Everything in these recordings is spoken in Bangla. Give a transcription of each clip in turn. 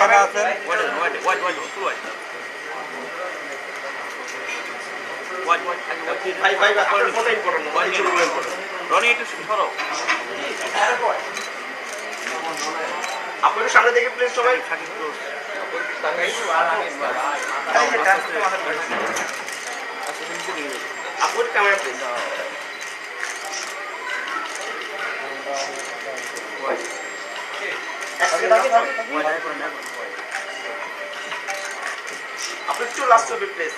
এখানে আছেন আপনার রনি একটু সরো আপনি একটু সামনে দেখে প্লিজ সবাই আপনি একটু ক্যামেরা প্লিজ আপনি একটু লাস্ট ছবি প্লিজ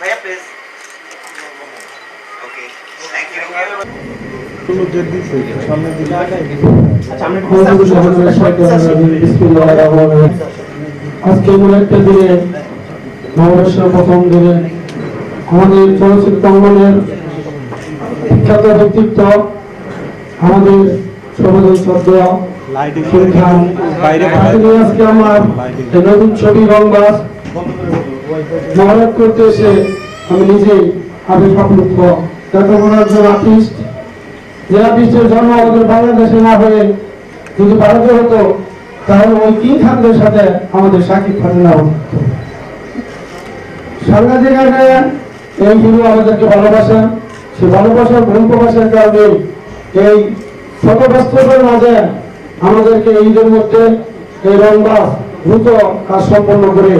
ভাইয়া প্লিজ ওকে থ্যাংক ইউ আজকে এমন একটা দিনে নববর্ষের প্রথম দিনে আমাদের চলচ্চিত্র অঙ্গনের বিখ্যাত ব্যক্তিত্ব আমাদের সমাজের শ্রদ্ধ আজকে আমার নতুন ছবি রংবাস মহরত করতে এসে আমি নিজেই এত বড় একজন আর্টিস্ট। যে আর্টিস্টের জন্ম আমাদের বাংলাদেশে না হয়ে যদি ভারতে হতো, তাহলে ওই কিং খানদের সাথে আমাদের সাকিব খানের নাম হতো। আকারে এই হিরো আমাদেরকে ভালোবাসেন সে ভালোবাসার ভূম প্রকাশের কারণে এই ছোট ব্যস্ততার মাঝে আমাদেরকে ঈদের মধ্যে এই রংবাস দ্রুত কাজ সম্পন্ন করে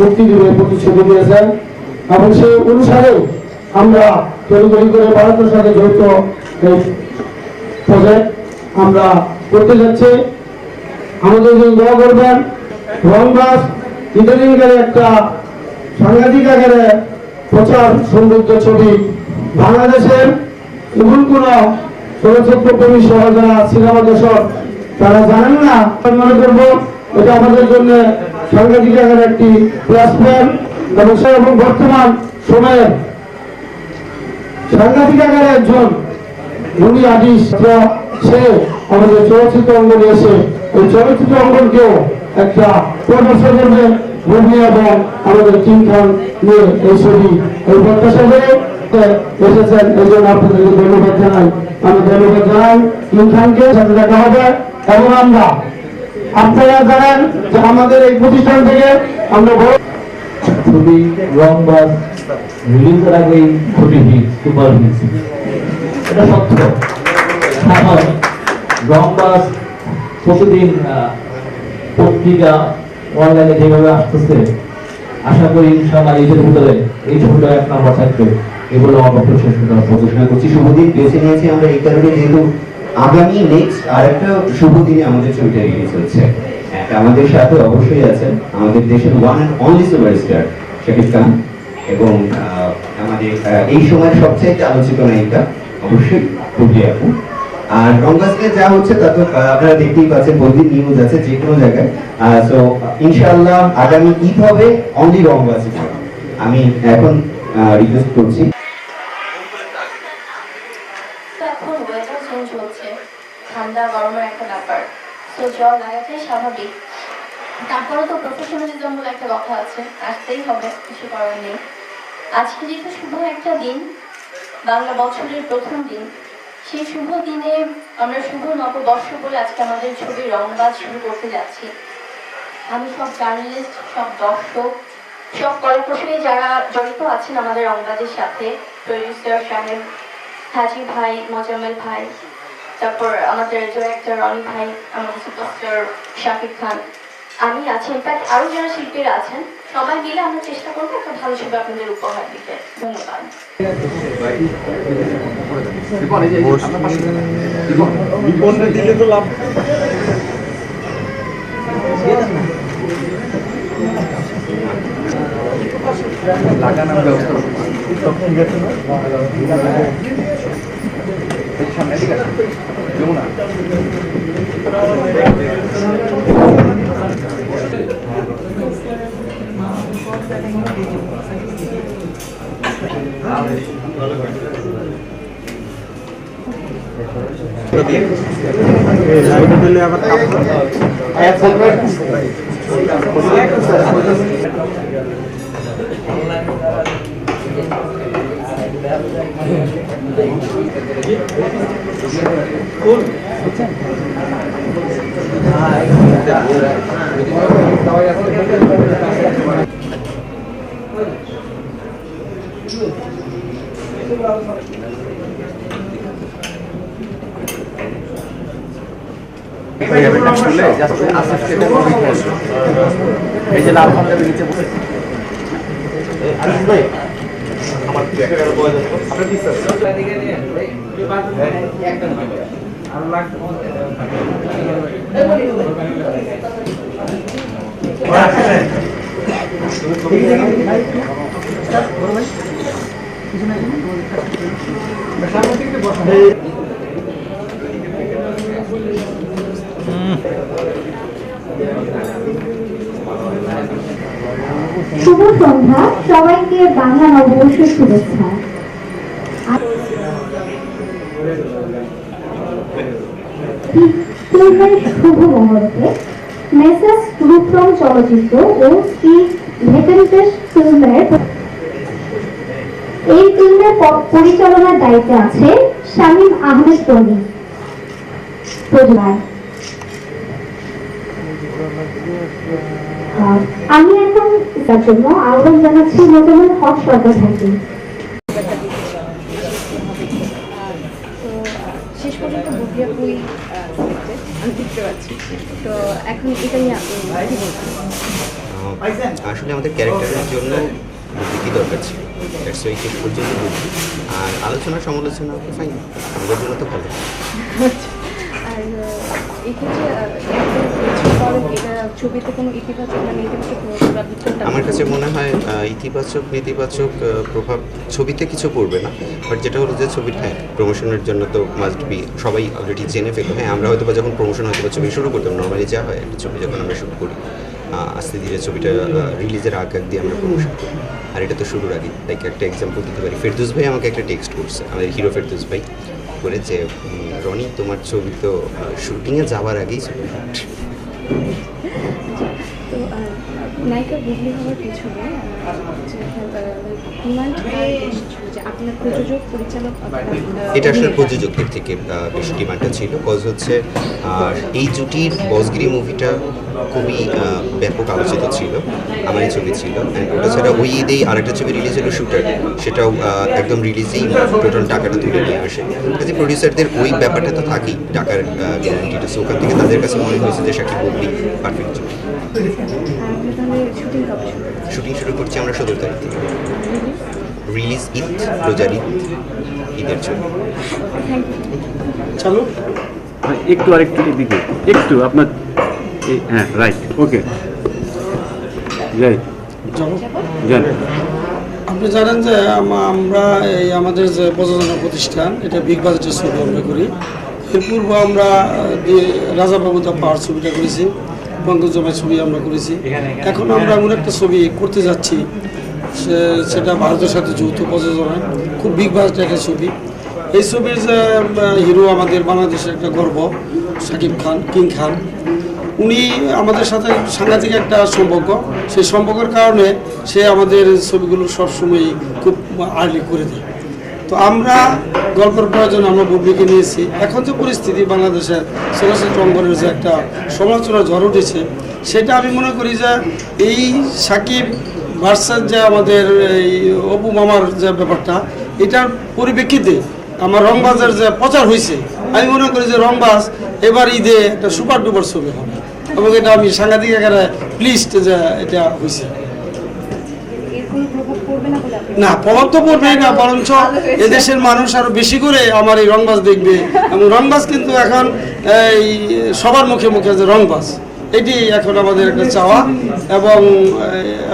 মুক্তি দিবে প্রতিশ্রুতি দিয়েছেন। এবং সেই অনুসারে আমরা তৈরি করে ভারতের সাথে জড়িত এই প্রজেক্ট আমরা করতে যাচ্ছি। আমাদের যে দোয়া করবেন। রংবাস, ইদানিংকালে একটা সাংঘাতিক আকারে প্রচার সমৃদ্ধ ছবি বাংলাদেশের এমন কোন চলচ্চিত্র প্রেমী সহ যারা সিনেমা দর্শক, তারা জানেন না। মনে করব এটা আমাদের জন্য সাংঘাতিক আকারে একটি এবং বর্তমান সময়ের সাংঘাতিক একজন সে আমাদের চলচ্চিত্র অঙ্গনে এসে চলচ্চিত্র অঙ্গনকেও একটা এবং আমাদের নিয়ে এই ছবি এই প্রত্যাশা করে এসেছেন। এই জন্য আপনাদেরকে ধন্যবাদ জানাই। আমি ধন্যবাদ জানাই কিং। সাথে দেখা হবে এবং আমরা আপনারা জানেন যে আমাদের এই প্রতিষ্ঠান থেকে আমরা বড় ছবি রং বাস রিলিজের আগেই ছবি হিট সুপার হিট এটা সত্য। এখন রং বাস প্রতিদিন আহ, পত্রিকা অনলাইনে যেভাবে আসতেছে আশা করি ইনশাআল্লাহ ঈদের ভিতরে এই ছবিটা এক নম্বর থাকবে। এগুলো আমার বক্তব্য শেষ করতে করছি শুভদিন বেছে নিয়েছি আমরা এই কারণে যেহেতু আগামী নেক্সট আরেকটা শুভ দিনে আমাদের ছবিটা রিলিজ হচ্ছে। আমাদের সাথে অবশ্যই আছেন আমাদের দেশের one and only superstar Shakib Khan এবং আমাদের এই সময়ের সবচেয়ে আলোচিত নায়িকা অবশ্যই পুবলি আপু। আর রঙ্গাসকে যা হচ্ছে তা তো আপনারা দেখতেই পাচ্ছেন প্রতিদিন নিউজ আছে যে কোনো জায়গায়। সো ইনশাআল্লাহ আগামী ঈদ হবে অনলি রঙ্গাসে আমি এখন রিকোয়েস্ট করছি তো এখন ওয়েদার চেঞ্জ হচ্ছে ঠান্ডা, গরমের একটা ব্যাপার। তো জল লাগাটাই স্বাভাবিক। তারপরে তো প্রফেশনালিজম বলে একটা কথা আছে, আসতেই হবে, কিছু করার নেই। আজকে যেহেতু শুভ একটা দিন, বাংলা বছরের প্রথম দিন, সেই শুভ দিনে আমরা শুভ নববর্ষ বলে আজকে আমাদের ছবি রংবাজ শুরু করতে যাচ্ছি। আমি সব জার্নালিস্ট, সব দর্শক, সব কলাকুশলী যারা জড়িত আছেন আমাদের রংবাজের সাথে প্রডিউসার সাহেব হাজি ভাই, মোজাম্মেল ভাই, তারপর আমাদের ডিরেক্টর রনি ভাই আমাদের সুপারস্টার শাকিব খান। আমি আছি ইনফ্যাক্ট আরও যারা শিল্পীরা আছেন, সবাই মিলে আমরা চেষ্টা করব একটা ভালো ছবি আপনাদের উপহার দিতে। ধন্যবাদ। দিলে তো লাভ লাগানোর ব্যবস্থা সব ঠিক আছে না এই সামনে ঠিক আছে যমুনা লাইটে দিলে আবার কোন সবাই আছে হয়ে যাবে কাজ করলে জাস্ট আসিফকে দেখো এই যে লাল পাঞ্জাবি নিচে বসে আনিস ভাই আমার আপনার কি স্যার শুভ সন্ধ্যা। সবাইকে বাংলা নববর্ষের শুভেচ্ছা। ফিল্মের শুভ মুহূর্তে মেসেস রূপরং চলচ্চিত্র ও শ্রী ভেটেন্টেস ফিল্মের এই ফিল্মের পরিচালনার দায়িত্বে আছে শামীম আহমেদ তনি আহ, আমি এখন তার জন্য আহ্বান জানাচ্ছি মোটামুটি হক সরকার থাকি তো শেষ পর্যন্ত বুকিয়া আমি দেখতে পাচ্ছি। তো এখন এটা নিয়ে আপনি আসলে আমাদের ক্যারেক্টারের জন্য বুদ্ধি দরকার ছিল। দ্যাটস ওয়াই শেষ পর্যন্ত বুদ্ধি আর আলোচনা সমালোচনা ফাইন আমাদের জন্য তো ভালো। আর এক্ষেত্রে আহ, আপনি বলেন এটা ছবিতে কোনো ইতিবাচক বা নেতিবাচক প্রভাব আমার কাছে মনে হয় ইতিবাচক নেতিবাচক প্রভাব ছবিতে কিছু পড়বে না বাট যেটা হলো যে ছবির হ্যাঁ প্রমোশনের জন্য তো মাস্ট বি সবাই অলরেডি জেনে ফেলো হ্যাঁ আমরা হয়তো বা যখন প্রমোশন হয়তো বা ছবি শুরু করতাম নর্মালি যা হয় একটা ছবি যখন আমরা শুরু করি আস্তে ধীরে ছবিটা রিলিজের আগ আগ দিয়ে আমরা প্রমোশন করি। আর এটা তো শুরুর আগে লাইক একটা এক্সাম্পল দিতে পারি। ফেরদুস ভাই আমাকে একটা টেক্সট করছে আমাদের হিরো ফেরদুস ভাই করে যে রনি তোমার ছবি তো শুটিংয়ে যাওয়ার আগেই ছবি। তো নায়িকা বুবলি হওয়ার পিছনে ডিমান্ড এটা আসলে অভিনেতা। প্রযোজকদের থেকে বেশি ডিমান্ডটা ছিল। কজ হচ্ছে আর এই জুটির বসগিরি মুভিটা খুবই ব্যাপক আলোচিত ছিল আমার এই ছবি ছিল। ওটা ছাড়া ওই ঈদেই আরেকটা ছবি রিলিজ হলো শুটার সেটাও একদম রিলিজেই টোটাল টাকাটা তুলে নিয়ে আসে। কাজে প্রডিউসারদের ওই ব্যাপারটা তো থাকেই টাকার গ্যারান্টিটা সো ওখান থেকে তাদের কাছে মনে হয়েছে যে শাকিব বুবলি পারফেক্ট করবেন? শুটিং শুরু? করছি আমরা সতেরো তারিখ থেকে। রিলিজ ঈদ রোজার ঈদ ঈদের ইউ চালু। হ্যাঁ, একটু আরেকটু এদিকে। একটু আপনার হ্যাঁ রাইট ওকে যাই যান। আপনি জানেন যে আমরা এই আমাদের যে প্রযোজনা প্রতিষ্ঠান এটা বিগ বাজেটের ছবি আমরা করি। এর পূর্বে আমরা আহ, দি- রাজাবাবু দা পাহাড় ছবিটা করেছি পঙ্কজমের ছবি আমরা করেছি। এখন আমরা এমন একটা ছবি করতে যাচ্ছি সে- সেটা ভারতের সাথে যৌথ প্রযোজনায় খুব বিগ বাজেটের একটা ছবি। এই ছবির যে হিরো আমাদের বাংলাদেশের একটা গর্ব, সাকিব খান, কিং খান। উনি আমাদের সাথে সাংঘাতিক একটা সম্পর্ক। সেই সম্পর্কের কারণে সে আমাদের ছবিগুলো সবসময় খুব আর্লি করে দেয়। তো আমরা গল্পের প্রয়োজন আমরা বুবলিকে নিয়েছি। এখন যে পরিস্থিতি বাংলাদেশের চলচ্চিত্র অঙ্গনের যে একটা সমালোচনা ঝড় উঠেছে, সেটা আমি মনে করি যে এই সাকিব ভার্সাস যে আমাদের এই অপু মামার যে ব্যাপারটা, এটার পরিপ্রেক্ষিতে আমার রংবাজের যে প্রচার হয়েছে আমি মনে করি যে রংবাজ এবার ঈদে একটা সুপার ডুপার ছবি হবে। এবং এটা আমি সাংঘাতিক আকারে প্লিজড যে এটা হয়েছে পড়বে না, প্রভাব তো পড়বেই না, বরঞ্চ এদেশের মানুষ আরও বেশি করে আমার এই রংবাজ দেখবে। এবং রংবাজ কিন্তু এখন এই সবার মুখে মুখে যে রংবাজ। এটি এখন আমাদের একটা চাওয়া এবং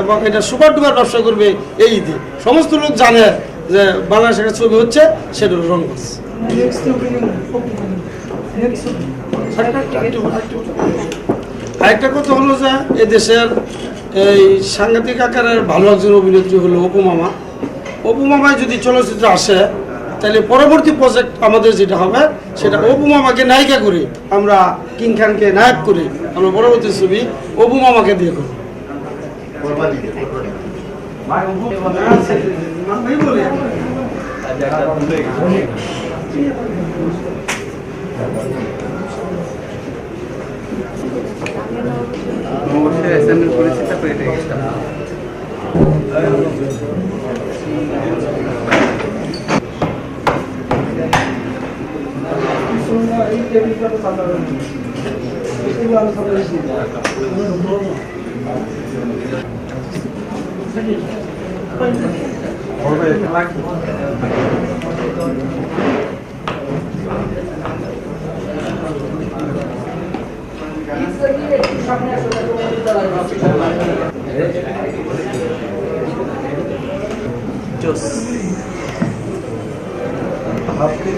এবং এটা সুপার ডুপার ব্যবসা করবে এই ঈদে। সমস্ত লোক জানে যে বাংলাদেশে একটা ছবি হচ্ছে, সেটা রংবাজ আরেকটা কথা হলো যে এদেশের এই সাংঘাতিক আকারের ভালো একজন অভিনেত্রী হলো অপু মামা। অপু মামায় যদি চলচ্চিত্র আসে তাহলে পরবর্তী প্রজেক্ট আমাদের যেটা হবে সেটা অপু মামাকে নায়িকা করে আমরা কিং খানকে নায়ক করে আমরা পরবর্তী ছবি অপু মামাকে দিয়ে করব। শেষ অ্যাসাইনমেন্ট করেছি তারপরে এটা এক্সট্রা জোস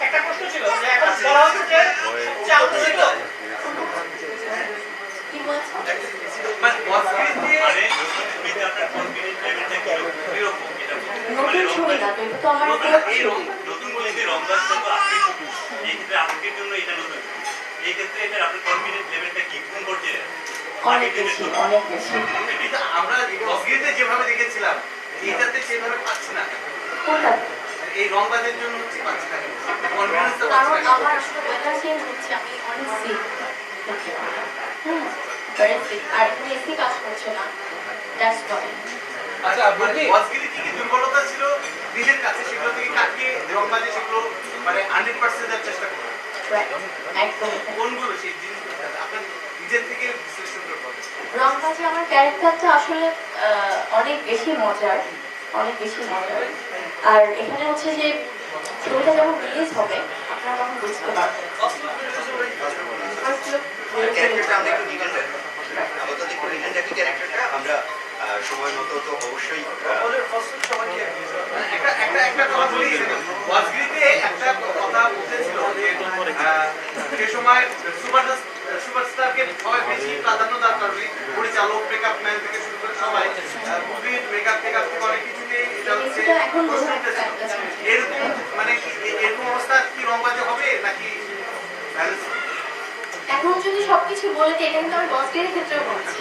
একটা প্রশ্ন ছিল যে এখন বলা হচ্ছে যে যে আলোচিত কি বলছো? মানে বসগিরিতে নতুন ছবি না তো, তো আমার একটা ছবি। নতুন বলতে তো আপনি এই ক্ষেত্রে আপনাদের জন্য এটা নতুন এই ক্ষেত্রে এটা আপনার কনফিডেন্স লেভেলটা কি কোন পর্যায়ে অনেক বেশি অনেক বেশি আমরা বসগিরিতে যেভাবে দেখেছিলাম এটাতে সেভাবে পাচ্ছি না কোনটা এই রংবাজের জন্য হচ্ছে পাচ্ছি না কনফিডেন্সটা কারণ পাচ্ছি না আমার আসলে ওয়েদার চেঞ্জ হচ্ছে আমি অনেক সিক হুম very sick। আর এসি কাজ করছে না দ্যাটস ওয়াই আচ্ছা মানে বসগিরি কি কি দুর্বলতা ছিল? নিজের কাছে সেগুলো থেকে কাটিয়ে রংবাজে সেগুলো মানে হান্ড্রেড পার্সেন্ট দেওয়ার চেষ্টা করব একদম কোনগুলো সেই জিনিসগুলো? আপনার নিজের থেকে বিশ্লেষণ করব রংবাজি আমার ক্যারেক্টারটা আসলে আহ, অনেক বেশি মজার অনেক বেশি মজার। আর এখানে হচ্ছে যে ছবিটা যখন রিলিজ হবে আপনারা তখন বুঝতে পারবেন। এরকম মানে কি এরকম অবস্থা কি রংবাজে হবে নাকি হবে? এখন যদি সবকিছু বলে দিই এটা কিন্তু আমি বসগিরির ক্ষেত্রেও বলছি।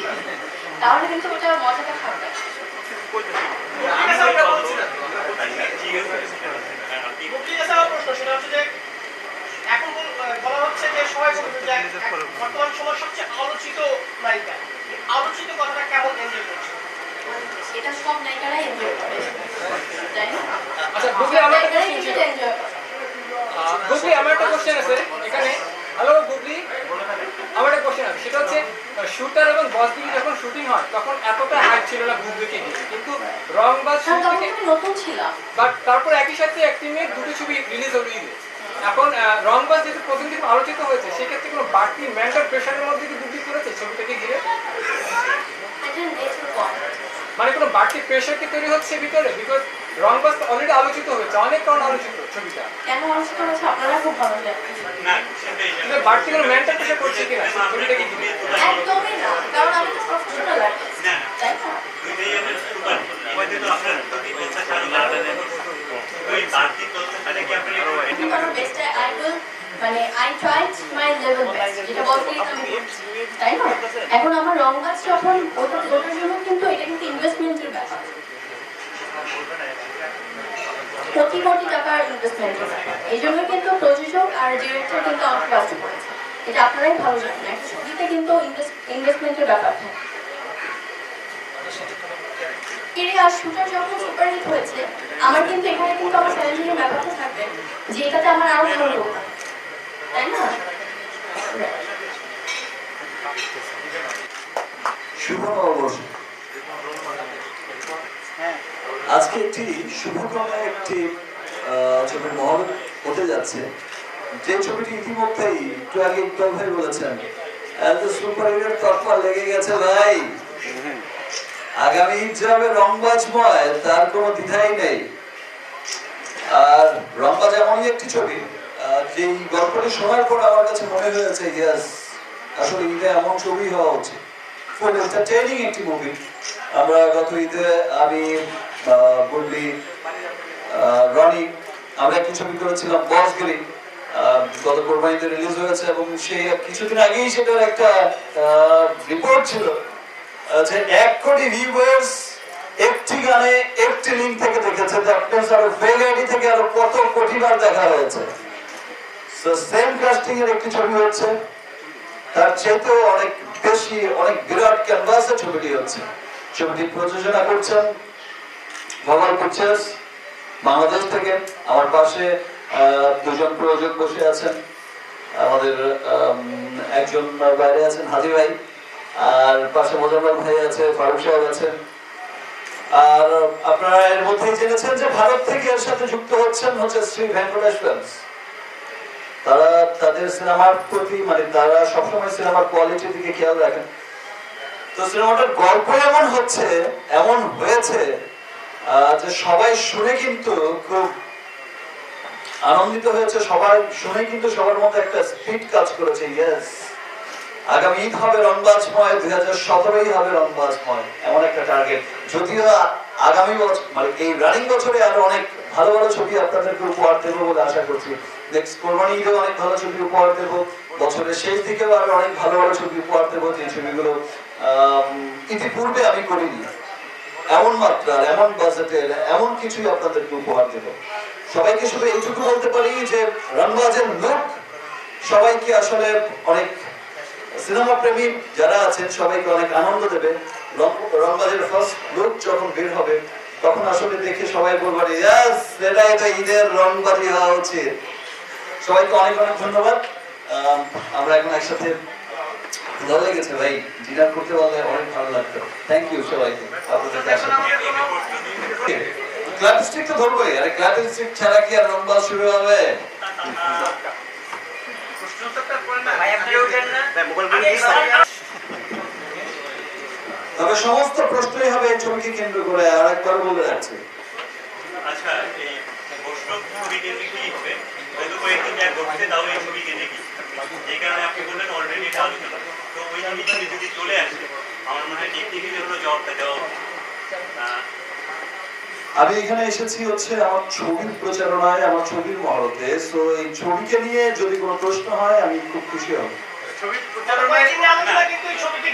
তাহলে কিন্তু ওটা মজাটা এখন বলা হচ্ছে যে সবাই বর্তমান সময় সবচেয়ে আলোচিত নায়িকা আলোচিত কথাটা কেমন এনজয় করছে এটা সব নায়িকারাই এনজয় করে। তাই না আচ্ছা আমার একটা কোশ্চেন আছে। এখানে হ্যালো গুগলি আমার একটা কোশ্চেন আছে। সেটা হচ্ছে শুটার এবং বসগিরি যখন শুটিং হয় তখন এতটা হাইট ছিল না গুগলিকে নিয়ে কিন্তু শুট তখন থেকে নতুন ছিল। বাট তারপর একই সাথে একটি মেয়ের দুটো ছবি রিলিজ হলো ঈদে। এখন আহ, রংবাজ যেহেতু প্রথম দিন আলোচিত হয়েছে সেক্ষেত্রে কোনো বাড়তি মেন্টাল প্রেশারের মধ্যে কি দুটি করেছে ছবিটাকে ঘিরে? মানে কোনো বাড়তি প্রেশার কি তৈরি হচ্ছে ভিতরে? বিকজ রংবাজ অলরেডি আলোচিত হয়েছে। অনেক কারণ আলোচিত ছবিটা। কেন আলোচিত হয়েছে? আপনারা খুব ভালো জানেন। না সেটাই কিন্তু বাড়তি কোনো মেন্টাল প্রেশার করছে কিনা? ছবিটাকে ঘিরে একদমই না কারণ আমি তো প্রফেশনাল আর্টিস্ট না, না। তাই না? দুইটাই সুপার তো আপনার বাড়তি কি আপনি বেস্ট মানে I tried my level best যেটা বলতে আমি তাই না? এখন আমার রং গাছ যখন ওটা ওটার জন্য কিন্তু এটা কিন্তু ইনভেস্টমেন্টের ব্যাপার। কোটি কোটি টাকার ইনভেস্টমেন্টের এই জন্য কিন্তু প্রযোজক আর ডিরেক্টর কিন্তু আমাকে ব্যস্ত করেছে। এটা আপনারাই ভালো জানেন। একটা ছবিতে কিন্তু ইনভেস্টমেন্টের ব্যাপার থাকে। কিরে আর শুটার যখন সুপারহিট হয়েছে, আমার কিন্তু এখানে কিন্তু আমার চ্যালেঞ্জিং ব্যাপারটা থাকবে যে এটাতে আমার আরও ভালো। শুভ আজকে একটি শুভক্রমে একটি ছবির মহল হতে যাচ্ছে। যে ছবিটি ইতিমধ্যেই একটু আগে ইকবাল ভাই বলেছেন। এত সুপার হিরোর তরফা লেগে গেছে ভাই। আগামী ঈদ যাবে রংবাজময় তার কোনো দ্বিধাই নেই। আর রংবাজ এমনই একটি ছবি। গল্পটি শোনার পর আমার কাছে মনে হয়েছে ইয়াস আসলে এমন ছবি হওয়া উচিত। এন্টারটেইনিং একটি মুভি আমরা গত ঈদে আমি বললি রনি, আমরা একটি ছবি করেছিলাম গত কোরবানিতে রিলিজ হয়েছে এবং সেই কিছুদিন আগেই সেটার একটা রিপোর্ট ছিল যে এক কোটি ভিউয়ার্স একটি গানে একটি লিঙ্ক থেকে দেখেছে। থেকে আরও কত কোটি বার দেখা হয়েছে। সো সেম কাস্টিং এর একটি ছবি হচ্ছে। তার চাইতেও অনেক বেশি অনেক বিরাট ক্যানভাসে ছবিটি হচ্ছে। ছবিটি প্রযোজনা করছেন ভগবান পিকচার্স বাংলাদেশ থেকে। আমার পাশে দুজন প্রযোজক বসে আছেন। আমাদের আম, একজন বাইরে আছেন হাজি ভাই। আর পাশে মোজাম্মেল ভাই আছে ফারুক সাহেব আছেন। আর আপনারা এর মধ্যেই জেনেছেন যে ভারত থেকে এর সাথে যুক্ত হচ্ছেন হচ্ছে শ্রী ভেঙ্কটেশ ফিল্মস। তারা তাদের সিনেমার প্রতি মানে তারা সবসময় সিনেমার কোয়ালিটির দিকে খেয়াল রাখেন। তো সিনেমাটার গল্প এমন হচ্ছে, এমন হয়েছে যে সবাই শুনে কিন্তু খুব আনন্দিত হয়েছে। সবাই শুনে কিন্তু সবার মধ্যে একটা স্পিড কাজ করেছে ইয়েস আগামী ঈদ হবে রংবাজময় দুই হাজার সতেরোই হবে রংবাজময় এমন একটা টার্গেট যদিও আগামী বছর মানে এই রানিং বছরে আরও অনেক ভালো ভালো ছবি আপনাদেরকে উপহার দেবো বলে আশা করছি। নেক্সট কোরবানি ঈদেও অনেক ভালো ছবি উপহার দেবো। বছরের শেষ দিকেও আরও অনেক ভালো ভালো ছবি উপহার দেবো। যে ছবিগুলো ইতিপূর্বে আমি করিনি। এমন মাত্রার, এমন বাজেটের এমন কিছুই আপনাদেরকে উপহার দেব। সবাইকে শুধু এইটুকু বলতে পারি যে রনবাজের লুক সবাইকে আসলে অনেক সিনেমা প্রেমী যারা আছেন সবাইকে অনেক আনন্দ দেবে। রং- রংবাজের ফার্স্ট লুক যখন বের হবে তখন আসলে দেখে সবাই বলবে ইয়াস এটাই তো ঈদের রংবাজি হওয়া উচিত। সবাইকে অনেক অনেক ধন্যবাদ। আমরা এখন একসাথে ভালো লেগেছে ভাই। ডিনার করতে পারলে অনেক ভালো লাগতো। থ্যাংক ইউ সবাইকে। আপনাদের তো ধরবোই। আরে ক্ল্যাপস্টিক ছাড়া কি আর রংবাজ শুরু হবে? প্রশ্ন না। ভাই আপনি না। তবে সমস্ত প্রশ্নই হবে এই ছবিকে কেন্দ্র করে আর একবার বলে রাখছি আচ্ছা এই বৈষ্ণব ছবি কেন্দ্রে হয়তো কয়েকদিন এক ঘটছে তাও এই ছবি কেন্দ্রে যে কারণে আপনি বললেন অলরেডি এটা আলোচনা। তো ওই জিনিসটি যদি চলে আসে আমার মনে হয় টেকনিক্যালি হলো জবাবটা দেওয়া আমি এখানে এসেছি হচ্ছে আমার ছবির প্রচারণায় আমার ছবির মহরতে সো এই ছবিকে নিয়ে যদি কোনো প্রশ্ন হয় আমি খুব খুশি হব। ছবি প্রচারণায় কিন্তু এই ছবিকে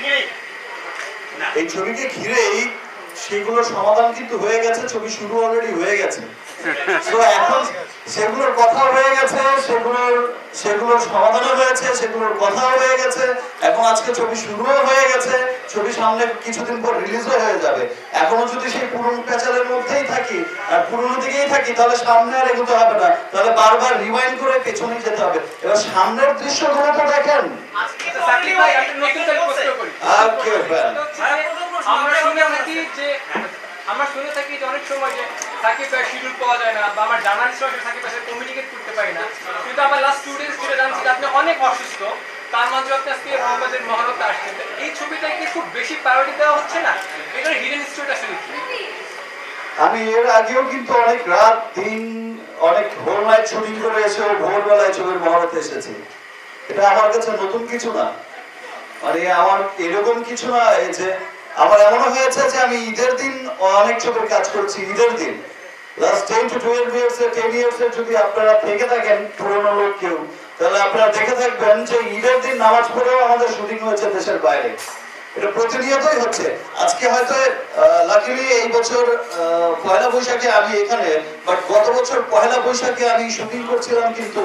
এই ছবিকে ঘিরেই সেগুলোর সমাধান কিন্তু হয়ে গেছে ছবি শুরু অলরেডি হয়ে গেছে। তো এখন সেগুলোর কথা হয়ে গেছে সেগুলোর সেগুলোর সমাধানও হয়েছে সেগুলোর কথা হয়ে গেছে এখন আজকে ছবি শুরুও হয়ে গেছে ছবি সামনে কিছুদিন পর রিলিজও হয়ে যাবে। এখনও যদি সেই পুরনো প্যাচালের মধ্যেই থাকি আর পুরনো দিকেই থাকি তাহলে সামনে আর এগোতে হবে না। তাহলে বারবার রিওয়াইন্ড করে পেছনে যেতে হবে। এবার সামনের দৃশ্যগুলো তো দেখেন আর ফ্যান আমরা শুনে থাকি যে আমরা শুনে থাকি যে অনেক সময় যে সাকিব ভাই শিডিউল পাওয়া যায় না বা আমার সাথে সাকিব ভাই কমিউনিকেট করতে পারি না। কিন্তু আমার লাস্ট টু ডেজ ধরে জানছি যে আপনি অনেক অসুস্থ তার মাঝে আপনি আজকে মহারত আসছেন। এই ছবিটা কি খুব বেশি প্রায়োরিটি দেওয়া হচ্ছে না? এটার হিডেন স্টোরিটা আসলে কি আমি এর আগেও কিন্তু অনেক রাত দিন অনেক হোল নাইট শুটিং করে এসে ভোরবেলায় ছবির মহরতে এসেছি। এটা আমার কাছে নতুন কিছু না। মানে আমার এরকম কিছু না এই যে আমার এমনও হয়েছে যে আমি ঈদের দিন অনেক ছবির কাজ করছি, ঈদের দিন। যদি আপনারা থেকে থাকেন, পুরোনো লোক কেউ, তাহলে আপনারা দেখে থাকবেন যে ঈদের দিন নামাজ পড়েও আমাদের শুটিং হয়েছে দেশের বাইরে। এটা প্রতিনিয়তই হচ্ছে। আজকে হয়তো লাকিলি এই বছর পয়লা বৈশাখে আমি এখানে বাট গত বছর পয়লা বৈশাখে আমি শুটিং করছিলাম কিন্তু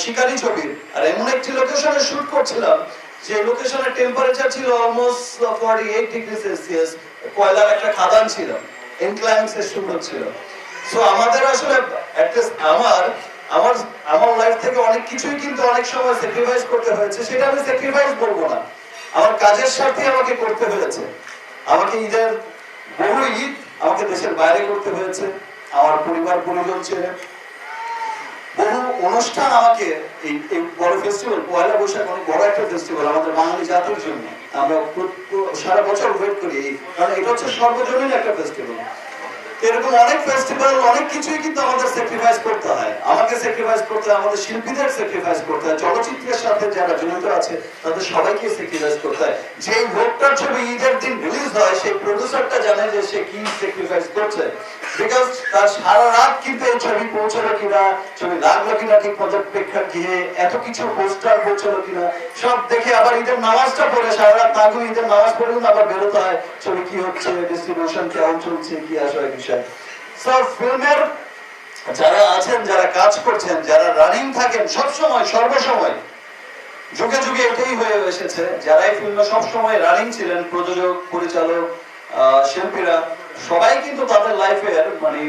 শিকারি ছবির। আর এমন একটি লোকেশনে শুট করছিলাম যে লোকেশনের টেম্পারেচার ছিল almost forty eight degree celsius কয়লার একটা খাদান ছিল ইনক্লাইন্স এর শুট হচ্ছিল সো আমাদের আসলে অ্যাটলিস্ট আমার আমার আমার লাইফ থেকে অনেক কিছুই কিন্তু অনেক সময় স্যাক্রিফাইস করতে হয়েছে, সেটা আমি স্যাক্রিফাইস বলব না। আমার কাজের স্বার্থে আমাকে করতে হয়েছে। আমাকে ঈদের বহু ঈদ আমাকে দেশের বাইরে করতে হয়েছে। আমার পরিবার, পরিজন ছেড়ে বহু অনুষ্ঠান আমাকে এই বড় ফেস্টিভ্যাল পয়লা বৈশাখ অনেক বড় একটা ফেস্টিভ্যাল আমাদের বাঙালি জাতির জন্য। আমরা সারা বছর ওয়েট করি কারণ এটা হচ্ছে সর্বজনীন একটা ফেস্টিভ্যাল এরকম অনেক ফেস্টিভ্যাল অনেক কিছুই কিন্তু আমাদের স্যাক্রিফাইস করতে হয়। আমাকে স্যাক্রিফাইস করতে হয়, আমাদের শিল্পীদের স্যাক্রিফাইস করতে হয়, চলচ্চিত্রের সাথে যারা জড়িত আছে, তাদের সবাইকে স্যাক্রিফাইস করতে হয়। যেই লোকটার ছবি ঈদের দিন রিলিজ হয়, সেই প্রডিউসারটা জানে যে সে কি স্যাক্রিফাইস করছে। বিকজ তার সারা রাত কিন্তু এই ছবি পৌঁছালো কিনা, ছবি লাগল কিনা ঠিক মতো প্রেক্ষাগৃহে এত কিছু পোস্টার পৌঁছালো কিনা, সব দেখে আবার ঈদের নামাজটা পড়ে, সারা রাত না ঈদের নামাজ পড়ে আবার বেরোতে হয়, ছবি কি হচ্ছে ডিস্ট্রিবিউশন কেমন চলছে, কি আসলে বিষয় সব ফিল্মের যারা আছেন, যারা কাজ করছেন, যারা রানিং থাকেন সব সময় সর্বসময়, যুগে যুগে এটাই হয়ে এসেছে। যারা এই ফিল্মে সবসময় রানিং ছিলেন, প্রযোজক, পরিচালক শিল্পীরা, সবাই কিন্তু তাদের লাইফের মানে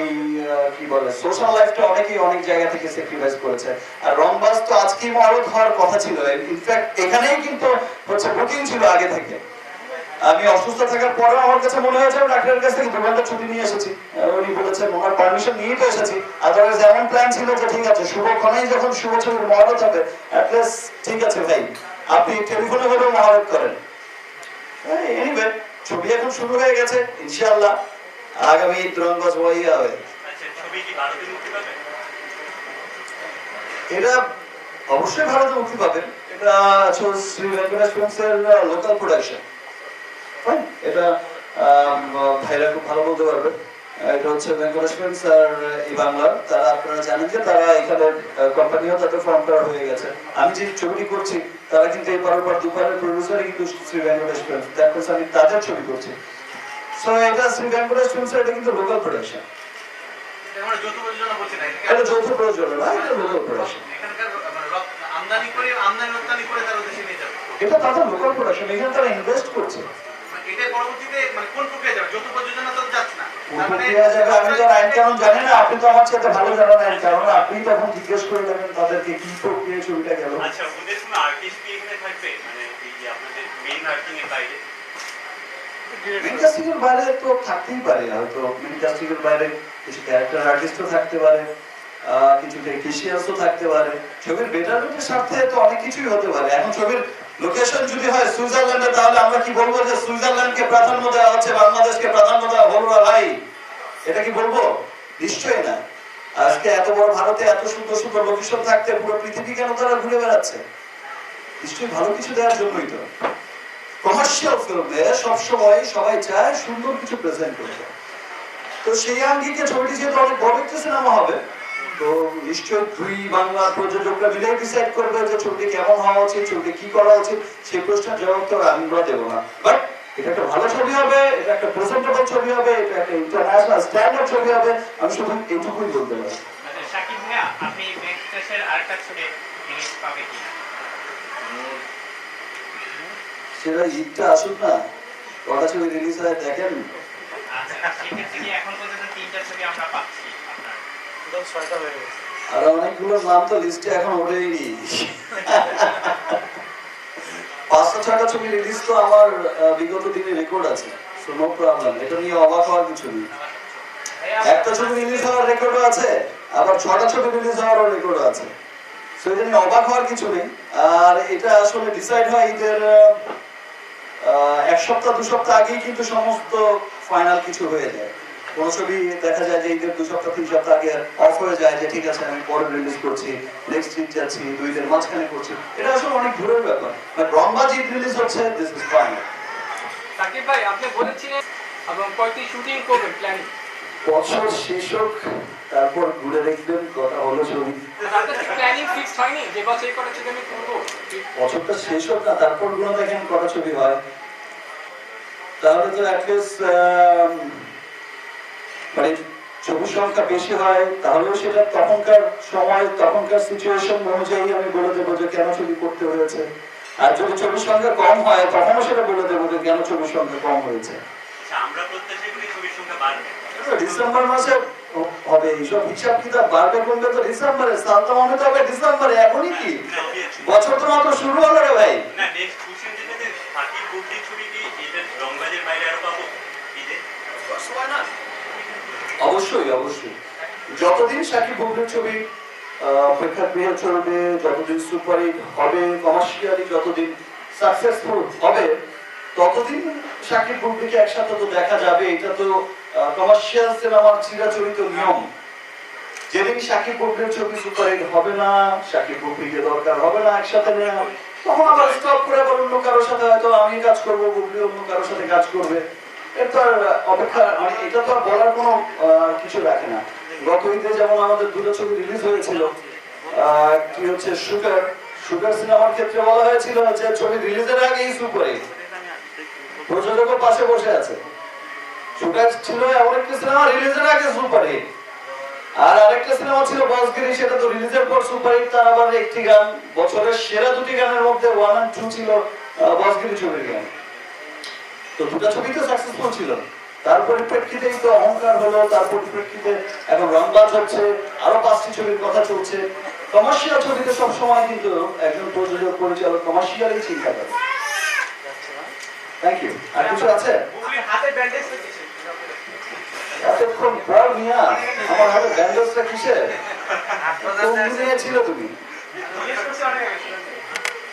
এই কি বলে সোশ্যাল লাইফটা অনেকেই অনেক জায়গা থেকে স্যাক্রিফাইস করেছে। আর রংবাজ তো আজকেই মহরত হওয়ার কথা ছিল। ইনফ্যাক্ট এখানেই কিন্তু হচ্ছে বুকিং ছিল আগে থেকে। আমি অসুস্থ থাকার পরেও আমার কাছে মনে হয়েছে ডাক্তারের কাছ থেকে দু ছুটি নিয়ে এসেছি। উনি বলেছেন ওনার পারমিশন নিয়েই তো এসেছি। আদারওয়াইজ এমন প্ল্যান ছিল যে ঠিক আছে শুভক্ষণেই যখন শুভ ছবির মহরত হবে ঠিক আছে ভাই, আপনি টেলিফোনে হলেও মহরত করেন। এনিওয়ে ছবি এখন শুরু হয়ে গেছে, ইনশাআল্লাহ। আগামী রংবাজ বইয়া হবে এটা অবশ্যই ভারতে মুক্তি পাবেন। এটা শ্রী ভেঙ্কটেশ ফিল্মস এর লোকাল প্রোডাকশন এটা ভাইরা খুব ভালো বলতে পারবে। এটা হচ্ছে ভেঙ্কটেশ ফিল্মস আর এই বাংলার। তারা আপনারা জানেন যে তারা এখানে কোম্পানিও তাদের ফর্ম করা হয়ে গেছে। আমি যে ছবিটি করছি তারা কিন্তু এই পরের পর দুপারের প্রডিউসারই কিন্তু Shri Venkatesh films that means আমি তাদের ছবি করছি। সো এটা শ্রী ভেঙ্কটেশ ফিল্মস এটা কিন্তু লোকাল প্রোডাকশন আমরা যৌথ প্রযোজনা বলছি না এটা যৌথ প্রযোজনা না এটা লোকাল প্রোডাকশন মানে রপ- আমদানি করে আমদানি রপ্তানি করে তারা দেশে নিয়ে যাবে। এটা তাদের লোকাল প্রোডাকশন এখানে তারা ইনভেস্ট করছে। মানে এটা পরবর্তীতে মানে কোন প্রক্রিয়া যাবে? যৌথ প্রযোজনা তো যাচ্ছে না। কোন তার মানে প্রক্রিয়া যাবে আমি তো আইন কানুন জানি না আপনি তো আমার সাথে ভালো জানেন আইন কানুন আপনি তখন জিজ্ঞেস করে নেবেন তাদেরকে কি প্রক্রিয়া ছবিটা গেল। আচ্ছা ওদের কোনো আর্টিস্ট কি এখানে থাকবে? মানে এই আপনাদের মেইন আর্টিং এর বাইরে? মেন বাইরে তো থাকতেই পারে হয়তো বাইরে কিছু ক্যারেক্টার আর্টিস্টও থাকতে পারে আহ, কিছু টেকনিশিয়ানসও থাকতে পারে। ছবির বেটারমেন্টের স্বার্থে তো অনেক কিছুই হতে পারে। এখন ছবির লোকেশন যদি হয় সুইজারল্যান্ডে, তাহলে আমরা কি বলব যে সুইজারল্যান্ডকে প্রাধান্য দেওয়া হচ্ছে, বাংলাদেশকে প্রাধান্য দেওয়া হলো ভাই, এটা কি বলব? নিশ্চয়ই না। আজকে এত বড় ভারতে এত সুন্দর সুন্দর লোকেশন থাকতে পুরো পৃথিবী কেন তারা ঘুরে বেড়াচ্ছে? নিশ্চয়ই ভালো কিছু দেওয়ার জন্যই তো। কমার্শিয়াল ফিল্মে সবসময় সবাই চায় সুন্দর কিছু প্রেজেন্ট করতে। তো সেই আঙ্গিকে ছবিটি যেহেতু অনেক বড় সিনেমা হবে তো নিশ্চয়ই দুই বাংলা প্রযোজকরা মিলে ডিসাইড করবে যে ছবিটি কেমন হওয়া উচিত ছবিটি কি করা উচিত? সেই প্রশ্নের জবাব তো আমরা দেবো না। বাট এটা একটা ভালো ছবি হবে এটা একটা প্রেজেন্টেবল ছবি হবে এটা একটা ইন্টারন্যাশনাল স্ট্যান্ডার্ড ছবি হবে। আমি শুধু এইটুকুই বলতে পারি। মানে সাকিব ভাইয়া আপনি ভেঙ্কটেশের আরেকটা ছবি রিলিজ পাবে কিনা? সেটা ঈদটা আসুক না। কটা ছবি রিলিজ হয় দেখেন। আচ্ছা সেক্ষেত্রে এখন পর্যন্ত তিনটা ছবি আমরা পাচ্ছি আপনার ছয়টা হয়ে গেছে আর নাম তো লিস্টে এখন ছয়টা ছবি রিলিজ তো আমার বিগত দিনে রেকর্ড আছে। নো প্রবলেম এটা নিয়ে অবাক হওয়ার কিছু নেই। একটা ছবি রিলিজ হওয়ার রেকর্ডও আছে, আবার ছটা ছবি রিলিজ হওয়ারও রেকর্ডও আছে। সো অবাক হওয়ার কিছু নেই। আর এটা আসলে ডিসাইড হয় ঈদের এক সপ্তাহ, দু সপ্তাহ আগেই কিন্তু সমস্ত ফাইনাল কিছু হয়ে যায়। কোন ছবি দেখা যায় যে ঈদের দু সপ্তাহ তিন সপ্তাহ আগে অফ হয়ে যায় যে ঠিক আছে আমি পরে রিলিজ করছি নেক্সট উইক যাচ্ছি দুই ঈদের মাঝখানে করছি। এটা আসলে অনেক দূরের ব্যাপার। মানে ঈদ রিলিজ হচ্ছে দিস ইজ ফাইন সাকিব ভাই আপনি বলেছিলেন এবং কয়টি শুটিং করবেন প্ল্যানিং বছর শেষ হোক তারপর ঘুরে দেখবেন কথা হলো ছবি বছরটা শেষ হোক না তারপরগুলো দেখেন কটা ছবি হয়। তাহলে তো অ্যাটলিস্ট মানে ছবির সংখ্যা বেশি হয় তাহলেও সেটা তখনকার সময় তখনকার সিচুয়েশন অনুযায়ী আমি বলে দেবো যে কেন ছবি করতে হয়েছে। আর যদি ছবির সংখ্যা কম হয় তখনও সেটা বলে দেবো যে কেন ছবির সংখ্যা কম হয়েছে। আচ্ছা ডিসেম্বর মাসে হবে এইসব হিসাব কিতাব বাড়বে কমবে তো ডিসেম্বরে সালটা মনে তো হবে ডিসেম্বরে এখনই কি? বছর তো মাত্র শুরু হলো রে ভাই। ছবি কি? রংবাজের বাইরে আরও পাবো? না অবশ্যই অবশ্যই। যতদিন সাকিব বুবলির ছবি চলবে যতদিন হবে কমার্শিয়ালি যতদিন সাকসেসফুল হবে, ততদিন সাকিব একসাথে তো দেখা যাবে। এটা তো কমার্শিয়াল সিনেমার চিরাচরিত নিয়ম। যেদিন সাকিব বুবলির ছবি সুপারহিট হবে না সাকিব বুবলিকে দরকার হবে না একসাথে নেওয়া, তখন আবার স্টপ করে অন্য কারোর সাথে হয়তো আমি কাজ করব বুবলি অন্য কারোর সাথে কাজ করবে। এর মানে সুগার ছিল এমন সিনেমা রিলিজের আগে সুপারহিট আর আরেকটা সিনেমা ছিল বসগিরি সেটা তো রিলিজের পর সুপারহিট তার আবার একটি গান, বছরের সেরা দুটি গানের মধ্যে ওয়ান টু ছিল বসগিরি ছবির গান। তো দুটো ছবি তো সাকসেসফুল ছিল। তার পরিপ্রেক্ষিতেই তো অহংকার হলো তার পরিপ্রেক্ষিতে এখন রংবাজ হচ্ছে আরও পাঁচটি ছবির কথা চলছে। কমার্শিয়াল ছবিতে সব সময় কিন্তু একজন প্রযোজক পরিচালক কমার্শিয়ালই চিন্তা করে। থ্যাংক ইউ আর কিছু আছে? এতক্ষণ পর মিয়া আমার হাতে ব্যান্ডেজটা কিসের? কোন দুনিয়ায় ছিল তুমি?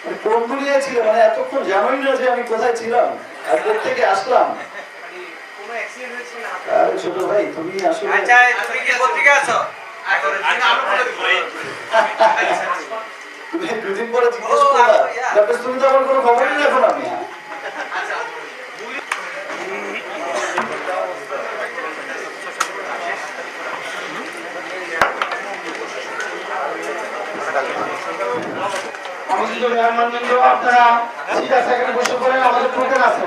মানে কোন দুনিয়ায় ছিল? মানে এতক্ষণ জানোই না যে আমি কোথায় ছিলাম। আর থেকে আসলাম। কোনো অ্যাক্সিডেন্ট হয়েছে না আরে ছোট ভাই তুমি আসলে আচ্ছা তুমি কি পত্রিকা আছো? আচ্ছা। আমি দুদিন পরে জিজ্ঞেস করলাম তুমি তো আমার কোনো খবরই রাখো না আমাদের মেহমান আপনারা সিধা সেখানে বসে পড়ে আমাদের প্রোগ্রাম আছে।